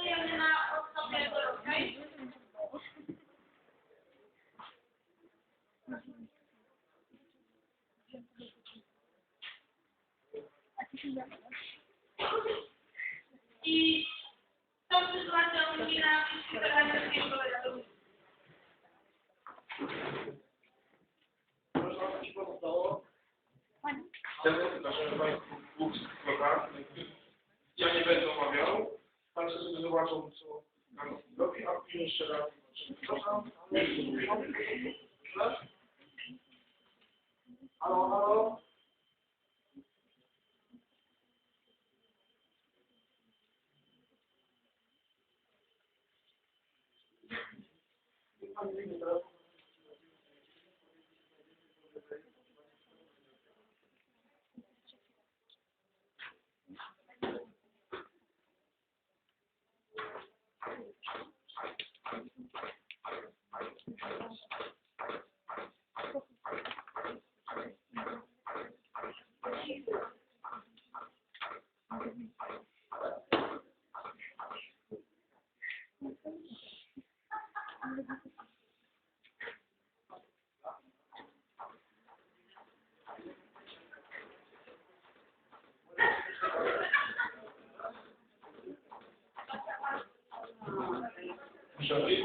e na początek tego roku. I tą sytuacją gmina wyraźnie nie Proszę o Chciałbym, proszę Państwa, dwóch. Zobaczą, co nam robi, a później jeszcze raz. Halo, halo.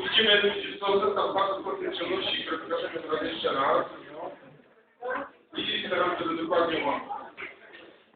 Widzimy, są zestaw bardzo potencjalności, które pokażemy teraz jeszcze raz. I teraz, żeby dokładnie